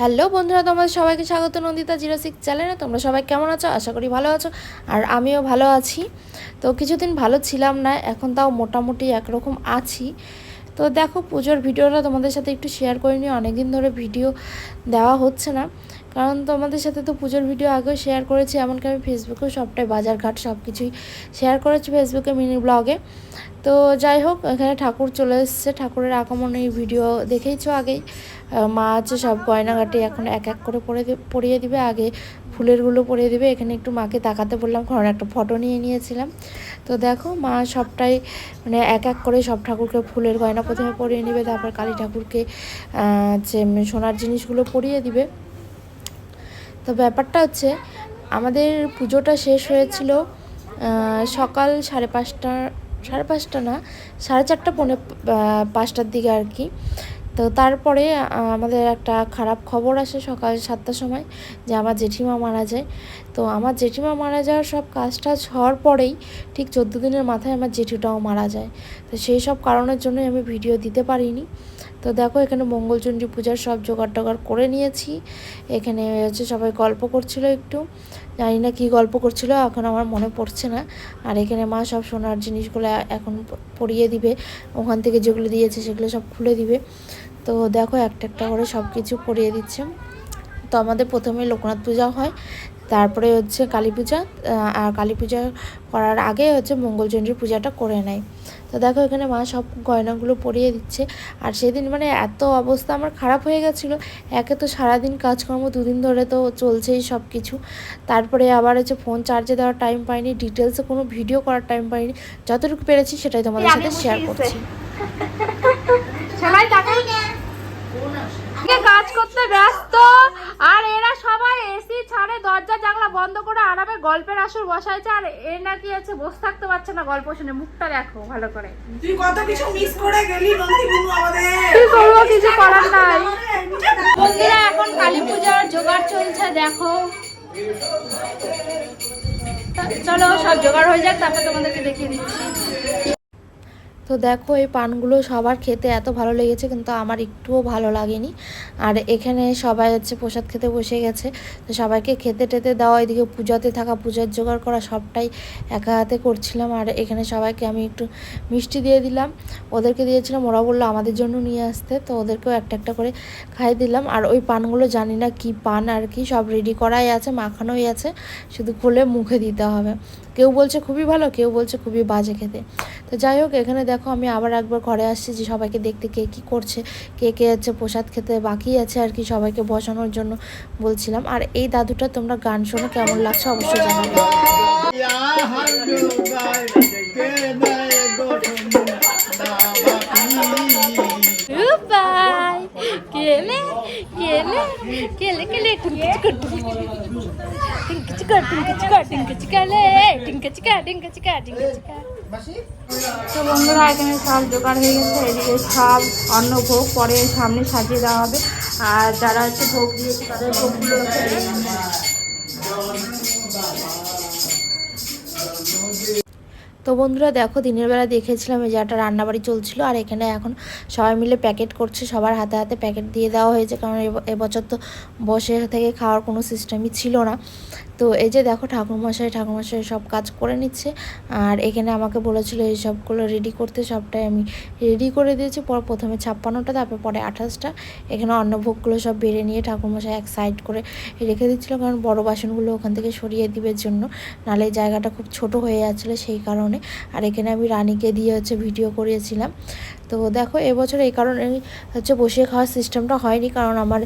Hello বন্ধুরা, তোমাদের সবাইকে স্বাগত নন্দিতা জিরো সিক্স চ্যানেলে। তোমরা সবাই কেমন আছো? আশা করি ভালো আছো। আর আমিও ভালো আছি। তো কিছুদিন ভালো ছিলাম না, এখন তাও মোটামুটি একরকম আছি। তো দেখো, পুজোর ভিডিওটা তোমাদের সাথে একটু শেয়ার করে নিই। অনেকদিন ধরে ভিডিও দেওয়া হচ্ছে না। কারণ তোমাদের সাথে তো পুজোর ভিডিও আগেও শেয়ার করেছি, এমনকি আমি ফেসবুকেও সবটাই বাজারঘাট সব কিছুই শেয়ার করেছি ফেসবুকে, মিনি ব্লগে তো যাই হোক, এখানে ঠাকুর চলে এসছে। ঠাকুরের আগমনের ভিডিও দেখেইছো আগেই। মা আছে, সব গয়নাঘাটি এখন এক এক করে পরে পরিয়ে দিবে। আগে ফুলেরগুলো পরিয়ে দিবে। এখানে একটু মাকে তাকাতে বললাম কারণ একটা ফটো নিয়ে নিয়েছিলাম। তো দেখো, মা সবটাই মানে এক এক করে সব ঠাকুরকে ফুলের গয়না প্রথমে পরিয়ে নেবে, তারপর কালী ঠাকুরকে যে সোনার জিনিসগুলো পরিয়ে দিবে। তো ব্যাপারটা হচ্ছে, আমাদের পুজোটা শেষ হয়েছিল সকাল সাড়ে পাঁচটা সাড়ে পাঁচটা না, সাড়ে চারটা পৌনে পাঁচটার দিকে আর কি। তো তারপরে আমাদের একটা খারাপ খবর আসে সকাল সাতটার সময় যে আমার জেঠিমা মারা যায়। তো আমার জেঠিমা মারা যাওয়ার সব কাজ টাজ হওয়ার পরেই ঠিক চোদ্দ দিনের মাথায় আমার জেঠিটাও মারা যায়। তো সেই সব কারণের জন্যই আমি ভিডিও দিতে পারিনি। তো দেখো, এখানে মঙ্গলচণ্ডী পূজার সব জোগাড় টোগাড় করে নিয়েছি। এখানে হচ্ছে সবাই গল্প করছিল একটু। জানি না কী গল্প করছিল, এখন আমার মনে পড়ছে না। আর এখানে মা সব সোনার জিনিসগুলো এখন পরিয়ে দিবে। ওখান থেকে যেগুলো দিয়েছে সেগুলো সব খুলে দিবে। তো দেখো একটা একটা করে সব কিছু পরিয়ে দিচ্ছে। তো আমাদের প্রথমে লোকনাথ পূজা হয়। তারপরে হচ্ছে কালী পূজা আর কালী পূজা করার আগে হচ্ছে মঙ্গলচণ্ডীর পূজাটা করে নেয়। তো দেখো এখানে মা সব গয়নাগুলো পরিয়ে দিচ্ছে। আর সেদিন মানে এত অবস্থা আমার খারাপ হয়ে গেছিল। একে তো সারাদিন কাজকর্ম দুদিন ধরে তো চলছেই সব কিছু তারপরে আবার হচ্ছে ফোন চার্জে দেওয়ার টাইম পাইনি ডিটেলসে কোনো ভিডিও করার টাইম পাইনি। যতটুকু পেরেছি সেটাই তোমাদের সাথে শেয়ার করছি। সবাই কাজ করতে ব্যস্ত? আর এরা সবাই এসি ছাড়ে দরজা জানলা বন্ধ করে আরামে গল্পের আসর বসাইছে আর এ নাকি আছে বসে থাকতে পারছে না গল্প শুনে। মুখটা দেখো ভালো করে। তুই কত কিছু মিস করে গেলি নন্দি বুনু আমাদের। কি করব কিছু করার নাই। বন্ধুরা এখন কালী পূজার জোগাড় চলছে দেখো। চলো সব জোগাড় হয়ে যাক তারপর তোমাদেরকে দেখিয়ে দিচ্ছি। তো দেখো, এই পানগুলো সবার খেতে এত ভালো লেগেছে, কিন্তু আমার একটুও ভালো লাগেনি। আর এখানে সবাই হচ্ছে প্রসাদ খেতে বসে গেছে। তো সবাইকে খেতে টেতে দেওয়া, এদিকে পূজাতে থাকা, পূজার জোগাড় করা সবটাই একা হাতে করছিলাম। আর এখানে সবাইকে আমি একটু মিষ্টি দিয়ে দিলাম। ওদেরকে দিয়েছিলাম, ওরা বলল আমাদের জন্য নিয়ে আসতে। তো ওদেরকেও একটা একটা করে খাইয়ে দিলাম। আর ওই পানগুলো জানি না কি পান আর কি, সব রেডি করাই আছে, মাখানোই আছে। শুধু খুলে মুখে দিতে হবে। কেউ বলছে খুবই ভালো, কেউ বলছে খুবই বাজে খেতে। তো যাই হোক, এখানে দেখো আমি আবার একবার ঘরে আসছি যে সবাইকে দেখতে কে কী করছে, কে কে আছে প্রসাদ খেতে বাকি আছে আর কি সবাইকে বসানোর জন্য বলছিলাম। আর এই দাদুটা, তোমরা গান শোনো, কেমন লাগছে অবশ্যই জানাবে। কেলে কেলে কেলে কেলে টিঙ্কা চিকা টিঙ্কা চিকা টিঙ্কা চিকা টিঙ্কা চিকা লে টিঙ্কা চিকা টিঙ্কা চিকা টিঙ্কা চিকা তো বন্ধুরা, এখানে সব জোগাড় হয়ে গেছে, এদিকে সব অন্ন ভোগ পরে সামনে সাজিয়ে দেওয়া হবে আর যারা হচ্ছে ভোগ দিয়েছে, তাদের ভোগগুলো। তো বন্ধুরা দেখো, দিনের বেলা দেখেছিলাম এই যে একটা রান্নাবাড়ি চলছিল, আর এখানে এখন সবাই মিলে প্যাকেট করছে, সবার হাতে হাতে প্যাকেট দিয়ে দেওয়া হয়েছে, কারণ এব- এবছর তো বসে থেকে খাওয়ার কোনো সিস্টেমই ছিল না। তো এই যে দেখো, ঠাকুরমশাই ঠাকুরমশাই সব কাজ করে নিচ্ছে, আর এখানে আমাকে বলেছিল এই সবগুলো রেডি করতে, সবটাই আমি রেডি করে দিয়েছি, পর প্রথমে ছাপ্পান্নটা, তারপর পরে আঠাশটা। এখানে অন্নভোগগুলো সব বেড়ে নিয়ে ঠাকুরমশাই এক সাইড করে রেখে দিচ্ছিল, কারণ বড় বাসনগুলো ওখান থেকে সরিয়ে দিবের জন্য। নালে জায়গাটা খুব ছোট হয়ে যাচ্ছিল, সেই কারণে আর এখানে আমি রানীকে দিয়ে হচ্ছে ভিডিও করিয়েছিলাম। তো দেখো, এবছর এই কারণে হচ্ছে বসিয়ে খাওয়ার সিস্টেমটা হয়নি, কারণ আমার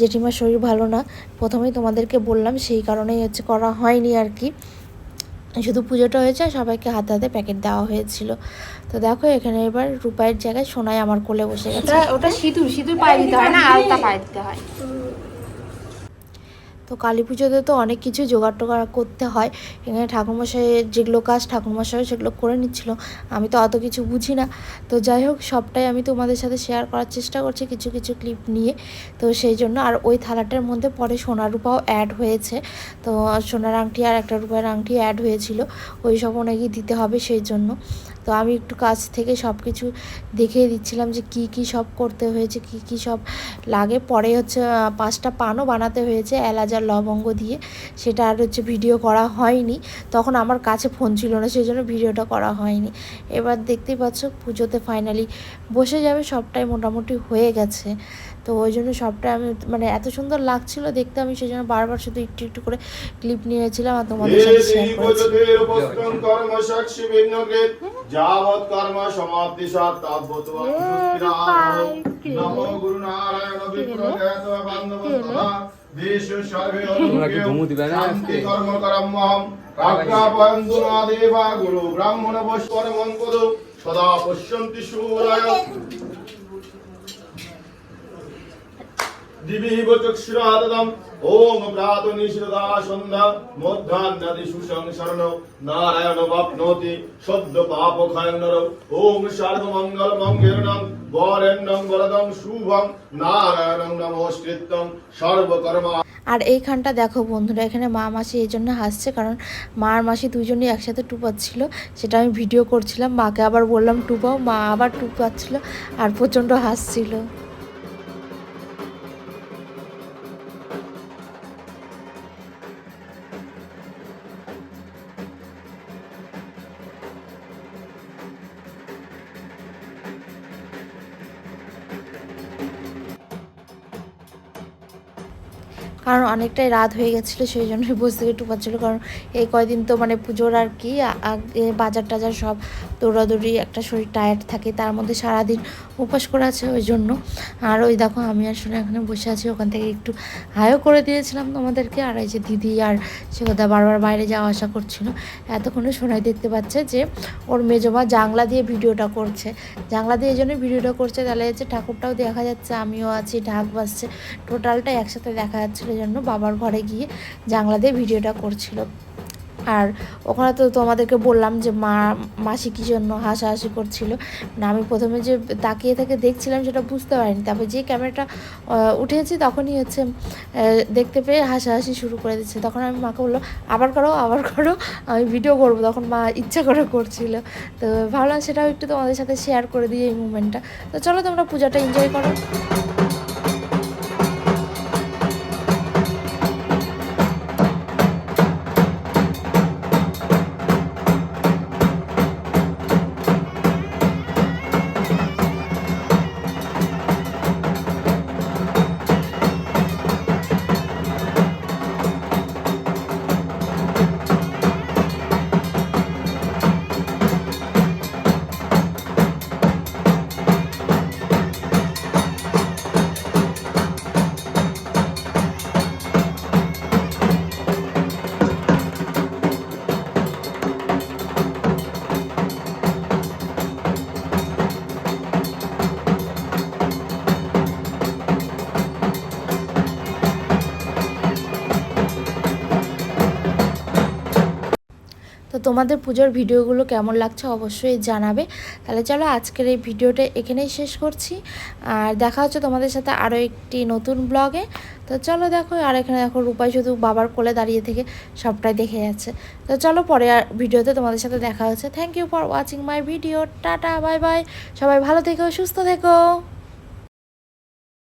জেঠিমার শরীর ভালো না। প্রথমেই তোমাদেরকে বললাম, সেই কারণেই হচ্ছে করা হয়নি আর কি। শুধু পুজোটা হয়েছে, সবাইকে হাতে হাতে প্যাকেট দেওয়া হয়েছিল। তো দেখো, এখানে এবার রূপায়ের জায়গায় সোনাই আমার কোলে বসে গেছে। ওটা সিঁদুর সিঁদুর পায়ে দিতে হয় না, আলতা পায়ে দিতে হয়। তো কালী পুজোতে তো অনেক কিছু জোগাড় টোগাড় করতে হয়। এখানে ঠাকুরমশাইয়ের যেগুলো কাজ ঠাকুরমশাই সেগুলো করে নিচ্ছিল। আমি তো অত কিছু বুঝি না। তো যাই হোক, সবটাই আমি তোমাদের সাথে শেয়ার করার চেষ্টা করছি কিছু কিছু ক্লিপ নিয়ে। তো সেই জন্য আর ওই থালাটার মধ্যে পরে সোনার রূপাও অ্যাড হয়েছে। তো সোনার আংটি আর একটা রূপার আংটি অ্যাড হয়েছিল। ওই সব নাকি দিতে হবে সেই জন্য। তো আমি একটু কাছ থেকে সব কিছু দেখিয়ে দিচ্ছিলাম যে কি কি সব করতে হয়েছে কি কি সব লাগে। পরে হচ্ছে পাঁচটা পানও বানাতে হয়েছে এলাচ আর লবঙ্গ দিয়ে। সেটা আর হচ্ছে ভিডিও করা হয়নি। তখন আমার কাছে ফোন ছিল না সেই জন্য ভিডিওটা করা হয়নি। এবার দেখতেই পাচ্ছ পুজোতে ফাইনালি বসে যাবে সবটাই মোটামুটি হয়ে গেছে। তো ওই জন্য সবটাই আমি মানে এত সুন্দর লাগছিল দেখতে আমি সেই জন্য বারবার শুধু একটু একটু করে ক্লিপ নিয়েছিলাম আর তোমাদের সাথে শেয়ার করেছি। উপস্থিতং কর্ম যাবৎ কর্ম সমাপ্তি সাত তাবৎ নমো গুরু নারায়ণ কর্ম করম্মহম কাজ্ঞাপয়ন্তু না? দেবা গুরু ব্রাহ্মণ বৈশ্বর মঙ্গল সদা পশ্যন্তি সূরায়। নারায়ণং নমস্কৃত্যং সর্বকর্মা। আর এইখানটা দেখো বন্ধুরা, এখানে মা মাসি এই জন্য হাসছে, কারণ মা আর মাসি দুজনেই একসাথে টুপাচ্ছিল সেটা আমি ভিডিও করছিলাম, মাকে আবার বললাম টুপাও, মা আবার টুপাচ্ছিল আর প্রচণ্ড হাসছিল। কারণ অনেকটাই রাত হয়ে গেছিল, সেই জন্যই বসে থেকে একটু পাচ্ছিলো। কারণ এই কয়দিন তো মানে পুজোর আর কি আগে বাজার টাজার সব দৌড়াদৌড়ি, একটা শরীর টায়ার্ড থাকে, তার মধ্যে সারাদিন উপাস করে আছে ওই জন্য। আর ওই দেখো, আমি আসলে এখানে বসে আছি, ওখান থেকে একটু হায়ও করে দিয়েছিলাম তোমাদেরকে। আর এই যে দিদি আর সে কথা বারবার বাইরে যাওয়া আসা করছিল। এতক্ষণে সোনাই দেখতে পাচ্ছে যে, ওর মেজমা জাংলা দিয়ে ভিডিওটা করছে। জাংলা দিয়ে এই জন্য ভিডিওটা করছে, তাহলে হচ্ছে ঠাকুরটাও দেখা যাচ্ছে, আমিও আছি, ঢাক বাজছে। টোটালটা একসাথে দেখা যাচ্ছিল। এই জন্য বাবার ঘরে গিয়ে জাংলা দিয়ে ভিডিওটা করছিল। আর ওখানে তো তোমাদেরকে বললাম যে মা, মাসি কী জন্য হাসাহাসি করছিল। না, আমি প্রথমে যে তাকিয়ে থেকে দেখছিলাম সেটা বুঝতে পারিনি। তারপর যে ক্যামেরাটা উঠেছি তখনই হচ্ছে দেখতে পেয়ে হাসাহাসি শুরু করে দিচ্ছে। তখন আমি মাকে বলল আবার করো আবার করো, আমি ভিডিও করব। তখন মা ইচ্ছা করে করছিল। তো ভাবলাম সেটাও একটু তোমাদের সাথে শেয়ার করে দিই এই মুমেন্টটা তো চলো তোমরা পূজাটা এনজয় করো। তোমাদের পুজোর ভিডিওগুলো কেমন লাগছে অবশ্যই জানাবে। তাহলে চলো আজকের এই ভিডিওটা এখানেই শেষ করছি। আর দেখা হচ্ছে তোমাদের সাথে আরও একটি নতুন ব্লগে। তো চলো দেখো, আর এখানে দেখো রূপাই শুধু বাবার কোলে দাঁড়িয়ে থেকে সবটাই দেখে যাচ্ছে। তো চলো পরে আর ভিডিওতে তোমাদের সাথে দেখা হচ্ছে। Thank you for watching my video tata bye bye সবাই ভালো থেকো, সুস্থ থেকো।